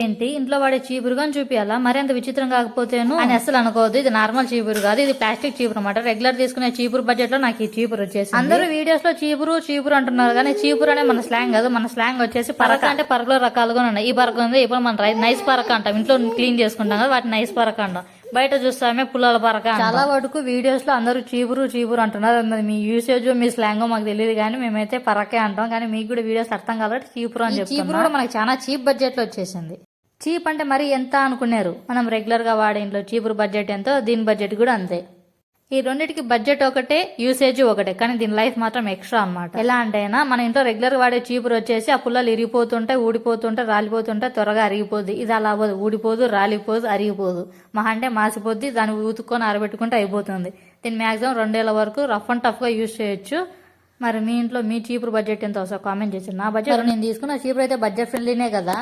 ఏంటి? ఇంట్లో వాడే చీపురు కానీ చూపియాలా? మరి అంత విచిత్రం కాకపోతేను? అని అసలు అనుకోవద్దు. ఇది నార్మల్ చీపురు కాదు. ఇది ప్లాస్టిక్ చీపురు అనమాట రెగ్యులర్ తీసుకునే చీపురు బడ్జెట్లో నాకు ఈ చీపురు వచ్చేసి అందరూ వీడియోస్లో చీపురు చీపురు అంటున్నారు కానీ చీపురు అనే మన స్లాంగ్ కాదు. మన స్లాంగ్ వచ్చేసి పరక. అంటే పరకలో రకాలుగా ఉన్నాయి. ఈ పరక ఉంది ఇప్పుడు మన నైస్ పరక అంటాం. ఇంట్లో క్లీన్ చేసుకుంటాం కదా వాటి నైస్ పరక అంటాం. బయట చూస్తామే పుల్లల పరక చాలా వరకు వీడియోస్లో అందరూ చీపురు చీపురు అంటున్నారు. మీ యూసేజ్ మీ స్లాంగ్ మాకు తెలియదు కానీ మేమైతే పరకే అంటాం. కానీ మీకు కూడా వీడియోస్ అర్థం కాబట్టి చీపురు అని చెప్తున్నాం. చీపురు కూడా మనకి చాలా చీప్ బడ్జెట్లో వచ్చేసింది. చీప్ అంటే మరి ఎంత అనుకున్నారు? మనం రెగ్యులర్గా వాడే ఇంట్లో చీపురు బడ్జెట్ ఎంతో దీని బడ్జెట్ కూడా అంతే. ఈ రెండింటికి బడ్జెట్ ఒకటే యూసేజ్ ఒకటే. కానీ దీని లైఫ్ మాత్రం ఎక్స్ట్రా అన్నమాట. ఎలా అంటే అయినా మన ఇంట్లో రెగ్యులర్ వాడే చీపురు వచ్చేసి ఆ పుల్లలు ఇరిగిపోతుంటే ఊడిపోతుంటే రాలిపోతుంటే త్వరగా అరిగిపోద్ది. ఇది అలా అవ్వదు. ఊడిపోదు రాలిపోదు అరిగిపోదు. మహా అంటే మాసిపోద్ది దాన్ని ఊతుకొని ఆరబెట్టుకుంటే అయిపోతుంది. దీన్ని మ్యాక్సిమం రెండేళ్ళ వరకు రఫ్ అండ్ టఫ్గా యూజ్ చేయొచ్చు. మరి మీ ఇంట్లో మీ చీపురు బడ్జెట్ ఎంత? వస్తుందో కామెంట్ చేసి నా బడ్జెట్ నేను తీసుకున్న చీపురు అయితే బడ్జెట్ ఫ్రెండ్లీనే కదా.